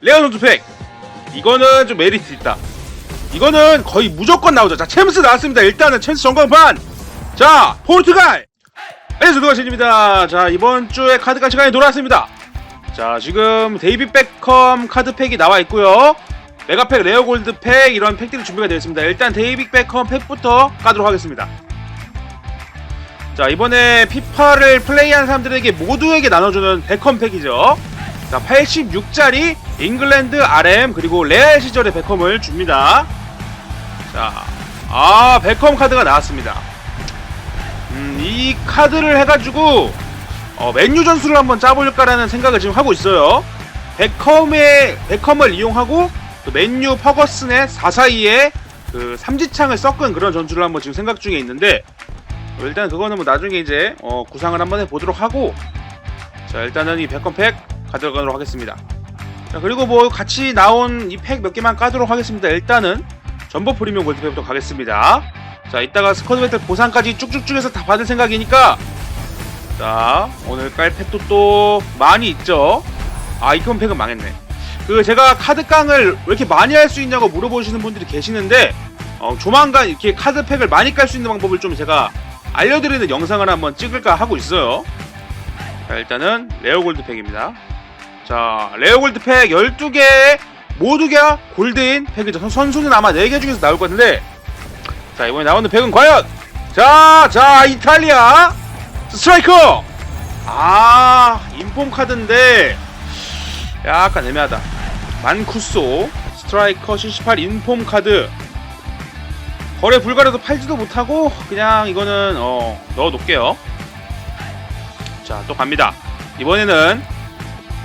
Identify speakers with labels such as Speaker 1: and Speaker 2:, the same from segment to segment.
Speaker 1: 레어 선수 팩. 이거는 좀 메리트 있다. 이거는 거의 무조건 나오죠. 자 챔스 나왔습니다. 일단은 챔스 전광판. 자 포르투갈! 안녕하세요 누가신입니다. 자 이번 주에 카드가 시간이 돌아왔습니다. 자 지금 데이비 베컴 카드 팩이 나와 있고요. 메가팩 레어 골드 팩 이런 팩들이 준비가 되어 있습니다. 일단 데이비 베컴 팩부터 까도록 하겠습니다. 자 이번에 피파를 플레이한 사람들에게 모두에게 나눠주는 베컴 팩이죠. 자 86짜리 잉글랜드 RM 그리고 레알 시절의 베컴을 줍니다. 자 아 베컴 카드가 나왔습니다. 음, 이 카드를 해가지고 어, 맨유 전술을 한번 짜볼까라는 생각을 지금 하고 있어요. 베컴의 베컴을 이용하고 그 맨유 퍼거슨의 442의 그 삼지창을 섞은 그런 전술을 한번 지금 생각 중에 있는데 어, 일단 그거는 뭐 나중에 이제 어, 구상을 한번 해보도록 하고 자 일단은 이 백컴 팩 가져가도록 하겠습니다 자 그리고 뭐 같이 나온 이 팩 몇 개만 까도록 하겠습니다. 일단은 전보 프리미엄 골드팩부터 가겠습니다. 자 이따가 스쿼드 배틀 보상까지 쭉쭉쭉 해서 다 받을 생각이니까. 자 오늘 깔 팩도 또 많이 있죠? 아 이건 팩은 망했네. 그 제가 카드 깡을 왜 이렇게 많이 할 수 있냐고 물어보시는 분들이 계시는데 어, 조만간 이렇게 카드 팩을 많이 깔 수 있는 방법을 좀 제가 알려드리는 영상을 한번 찍을까 하고 있어요. 자, 일단은 레어 골드 팩입니다. 자, 레어 골드 팩 12개 모두가 골드인 팩이죠. 선- 선수는 아마 4개 중에서 나올 것 같은데. 자, 이번에 나오는 팩은 과연? 자, 자, 이탈리아. 스트라이커! 아, 인폼 카드인데. 약간 애매하다. 만쿠소 스트라이커 78 인폼 카드. 거래 불가라서 팔지도 못하고 그냥 이거는 어 넣어 놓을게요. 자 또 갑니다. 이번에는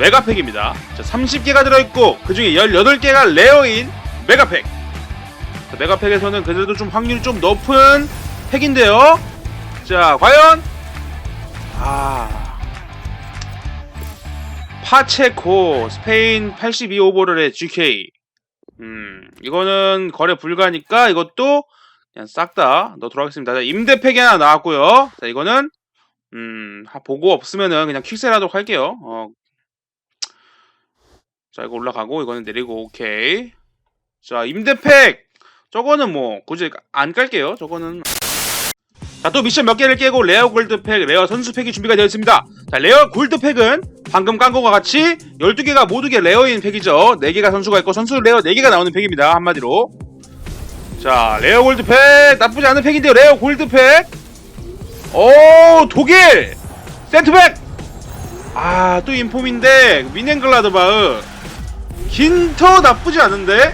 Speaker 1: 메가팩입니다 자 30개가 들어있고 그 중에 18개가 레어인 메가팩 자, 메가팩에서는 그래도 좀 확률이 좀 높은 팩인데요 자 과연 아 파체코 스페인 82 오버롤의 GK 음 이거는 거래 불가니까 이것도 그냥 싹 다 넣도록 하겠습니다. 자, 임대팩이 하나 나왔고요. 자, 이거는 음, 하- 보고 없으면은 그냥 퀵셀하도록 할게요. 어. 자, 이거 올라가고 이거는 내리고 오케이. 자, 임대팩. 저거는 뭐 굳이 안 깔게요. 저거는 자, 또 미션 몇 개를 깨고 레어 골드팩, 레어 선수팩이 준비가 되어 있습니다. 자, 레어 골드팩은 방금 깐 거와 같이 12개가 모두 게 레어인 팩이죠. 4개가 선수가 있고 선수 레어 4개가 나오는 팩입니다. 한마디로. 자, 레어 골드팩 나쁘지 않은 팩인데요. 레어 골드팩. 오, 독일 센트백. 아, 또 인폼인데 미넨글라드바흐. 긴터 나쁘지 않은데.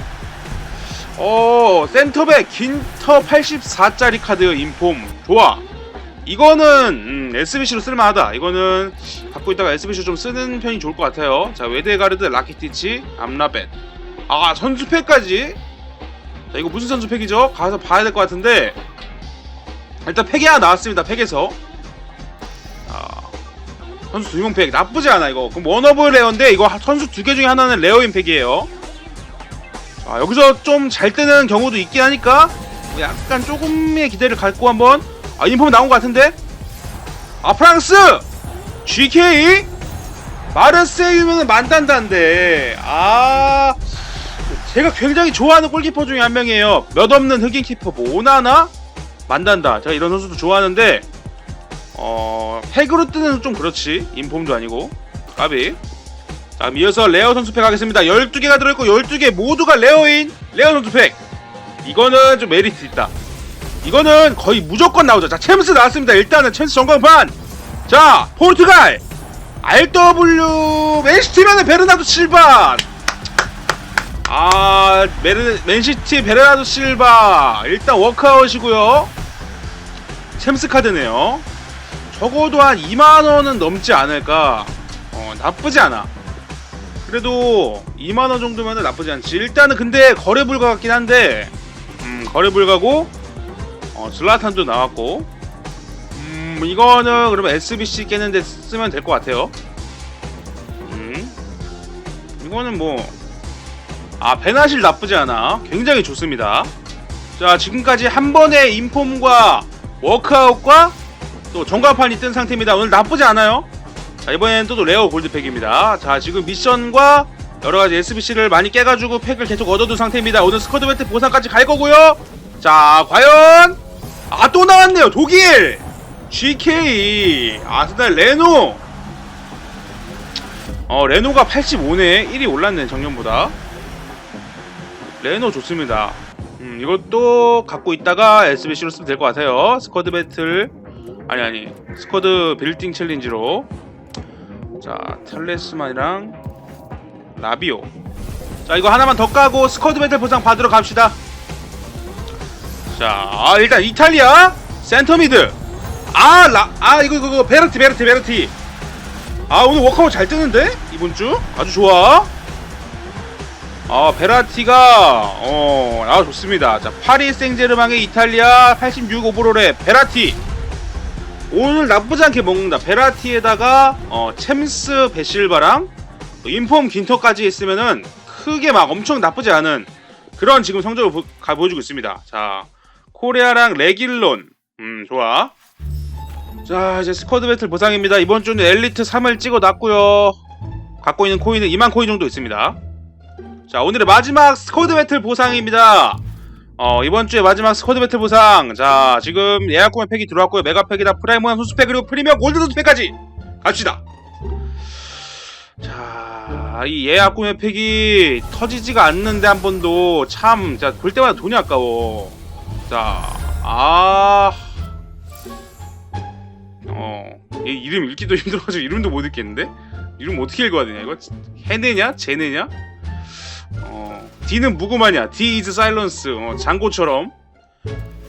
Speaker 1: 어, 센터백 긴터 84짜리 카드 인폼 좋아. 이거는 음, SBC로 쓸만하다. 이거는 갖고 있다가 SBC로 좀 쓰는 편이 좋을 것 같아요. 자, 웨데가르드, 라키티치, 암라벤. 아, 선수팩까지. 자, 이거 무슨 선수팩이죠? 가서 봐야 될 것 같은데. 일단 팩이 하나 나왔습니다. 팩에서. 아, 선수 두 명 팩. 나쁘지 않아, 이거. 그럼 원어브 레어인데, 이거 하- 선수 두 개 중에 하나는 레어인 팩이에요. 자, 여기서 좀 잘 뜨는 경우도 있긴 하니까, 뭐 약간 조금의 기대를 갖고 한번, 아, 인폼 나온 것 같은데? 아, 프랑스! GK? 마르세유면은 만단다인데, 아, 제가 굉장히 좋아하는 골키퍼 중에 한 명이에요. 몇 없는 흑인 키퍼, 뭐, 오나나? 만단다. 제가 이런 선수도 좋아하는데, 어, 팩으로 뜨는 좀 그렇지. 인폼도 아니고. 까비. 자, 이어서 레어 선수 팩 하겠습니다. 12개가 들어있고, 12개 모두가 레어인 레어 선수 팩. 이거는 좀 메리트 있다. 이거는 거의 무조건 나오죠. 자, 챔스 나왔습니다. 일단은 챔스 전광판. 자, 포르투갈. RW 맨시티면은 베르나도 실바. 아, 메르, 맨시티 베르나도 실바. 일단 워크아웃이고요. 챔스 카드네요. 적어도 한 2만 원은 넘지 않을까. 어, 나쁘지 않아. 그래도 2만 원 정도면은 나쁘지 않지. 일단은 근데 거래 불가 같긴 한데, 음, 거래 불가고, 어, 슬라탄도 나왔고, 음, 이거는 그러면 SBC 깨는데 쓰면 될 것 같아요. 음, 이거는 뭐, 아, 베나실 나쁘지 않아. 굉장히 좋습니다. 자, 지금까지 한 번의 인폼과 워크아웃과 또 전광판이 뜬 상태입니다. 오늘 나쁘지 않아요. 자, 이번엔 또 레어 골드팩입니다. 자, 지금 미션과 여러 가지 SBC를 많이 깨가지고 팩을 계속 얻어둔 상태입니다. 오늘 스쿼드 배틀 보상까지 갈 거고요. 자, 과연 아 또 나왔네요. 독일 GK 아스날 레노. 어 레노가 85네 1위 올랐네 작년보다. 레노 좋습니다. 음, 이것도 갖고 있다가 SBC로 쓰면 될 것 같아요. 스쿼드 배틀 아니 아니. 스쿼드 빌딩 챌린지로. 자 탈레스만이랑 라비오. 자 이거 하나만 더 까고 스쿼드 배틀 보상 받으러 갑시다. 자 아, 일단 이탈리아 센터미드. 아 라 아 이거 이거 이거 베르티 베르티 베르티. 아 오늘 워커아웃 잘 뜨는데? 이번 주? 아주 좋아. 아 베라티가 어아 좋습니다. 자 파리 생제르맹의 이탈리아 86 오버롤의 베라티 오늘 나쁘지 않게 먹는다. 베라티에다가 어 챔스 베실바랑 인폼 긴터까지 있으면은 크게 막 엄청 나쁘지 않은 그런 지금 성적을 보, 가, 보여주고 있습니다. 자 코레아랑 레길론. 음 좋아. 자 이제 스쿼드 배틀 보상입니다. 이번 주는 엘리트 3을 찍어 놨고요. 갖고 있는 코인은 2만 코인 정도 있습니다. 자 오늘의 마지막 스쿼드 배틀 보상입니다 어 이번 주에 마지막 스쿼드 배틀 보상 자 지금 예약 구매 팩이 들어왔고요 메가팩이다 프라이머한 소스팩 그리고 프리미엄 골드 소스팩까지 갑시다 자 이 예약 구매 팩이 터지지가 않는데 한 번도 참 자 볼 때마다 돈이 아까워 자 아 어, 얘 이름 읽기도 힘들어가지고 이름도 못 읽겠는데? 이름 어떻게 읽어야 되냐 이거? 해내냐? 제내냐? 어, D는 무구마냐? D is silence. 어, 장고처럼.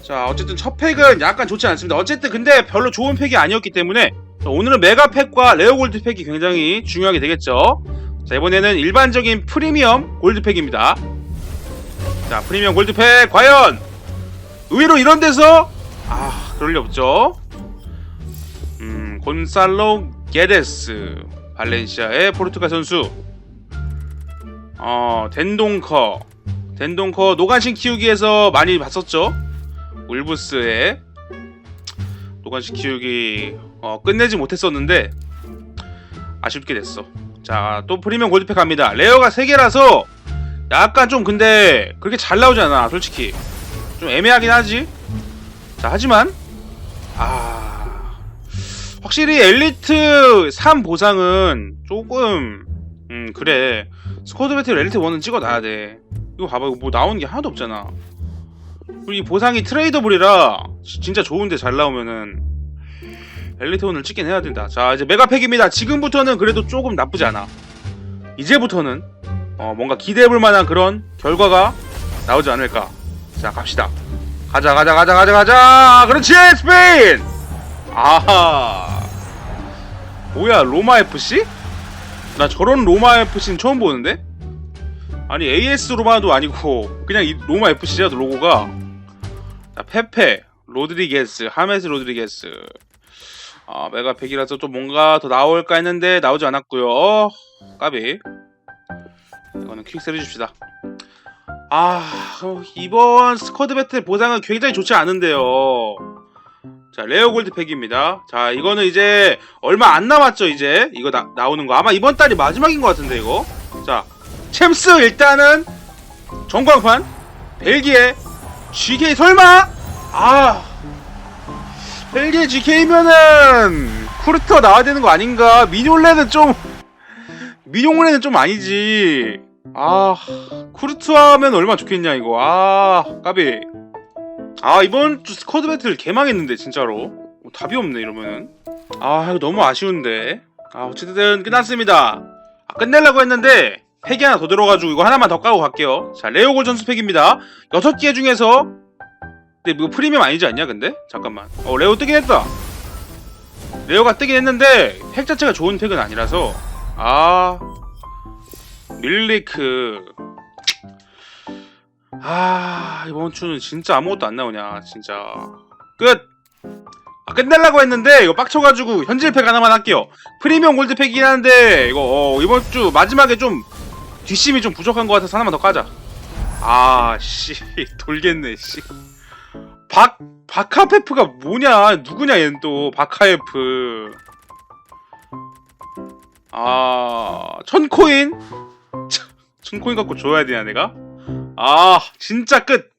Speaker 1: 자, 어쨌든 첫 팩은 약간 좋지 않습니다. 어쨌든 근데 별로 좋은 팩이 아니었기 때문에 자, 오늘은 메가 팩과 레어 골드 팩이 굉장히 중요하게 되겠죠. 자, 이번에는 일반적인 프리미엄 골드 팩입니다. 자, 프리미엄 골드 팩 과연 의외로 이런 데서 아, 그럴 리 없죠. 음, 곤살로 게데스 발렌시아의 포르투갈 선수 어 덴동커. 덴동커 노간신 키우기에서 많이 봤었죠? 울브스의 노간신 키우기 어, 끝내지 못했었는데 아쉽게 됐어. 자 또 프리미엄 골드팩 갑니다. 레어가 3개라서 약간 좀 근데 그렇게 잘 나오지 않아 솔직히. 좀 애매하긴 하지. 자 하지만 아 확실히 엘리트 3 보상은 조금 음 그래. 스쿼드 배틀 엘리트 1은 찍어놔야 돼. 이거 봐봐 이거 뭐 나오는 게 하나도 없잖아. 그리고 이 보상이 트레이더블이라 지- 진짜 좋은데 잘 나오면은 엘리트 1을 찍긴 해야 된다. 자 이제 메가팩입니다. 지금부터는 그래도 조금 나쁘지 않아. 이제부터는 어 뭔가 기대해볼 만한 그런 결과가 나오지 않을까. 자 갑시다. 가자 가자 가자 가자 가자! 그렇지 스페인! 아하! 뭐야 로마 FC? 나 저런 로마 FC는 처음 보는데? 아니 AS 로마도 아니고 그냥 이 로마 FC야 로고가. 자 페페 로드리게스 하메스 로드리게스. 아 메가 100이라서 좀 뭔가 더 나올까 했는데 나오지 않았고요. 어, 까비. 이거는 퀵셀 해줍시다. 아 어, 이번 스쿼드 배틀 보상은 굉장히 좋지 않은데요 자 레어 골드 팩입니다. 자 이거는 이제 얼마 안 남았죠 이제. 이거 나, 나오는 거. 아마 이번 달이 마지막인 것 같은데 이거. 자 챔스 일단은 전광판 벨기에 GK 설마? 아 벨기에 GK면은 쿠르트가 나와야 되는 거 아닌가? 미뇰레는 좀 미뇰레는 좀 아니지. 아 쿠르트하면 얼마나 좋겠냐 이거. 아 까비 아 이번 주 스쿼드 배틀 개망했는데 진짜로. 뭐 답이 없네 이러면은. 아 이거 너무 아쉬운데. 아 어쨌든 끝났습니다. 아, 끝내려고 했는데 팩이 하나 더 들어가지고 이거 하나만 더 까고 갈게요. 자 레오골 전수 팩입니다. 여섯 개 중에서 근데 이거 프리미엄 아니지 않냐 근데? 잠깐만. 어 레오 뜨긴 했다. 레오가 뜨긴 했는데 팩 자체가 좋은 팩은 아니라서. 아 밀리크 아 이번 주는 진짜 아무것도 안 나오냐 진짜. 끝! 아, 끝내려고 했는데 이거 빡쳐가지고 현질 팩 하나만 할게요. 프리미엄 골드 팩이긴 한데 이거 어, 이번 주 마지막에 좀 뒷심이 좀 부족한 것 같아서 하나만 더 까자. 아씨 돌겠네 씨 박 바카페프가 뭐냐? 누구냐 얘는 또 바카에프. 아 천코인? 참, 천코인 갖고 줘야 되냐 내가? 아 진짜 끝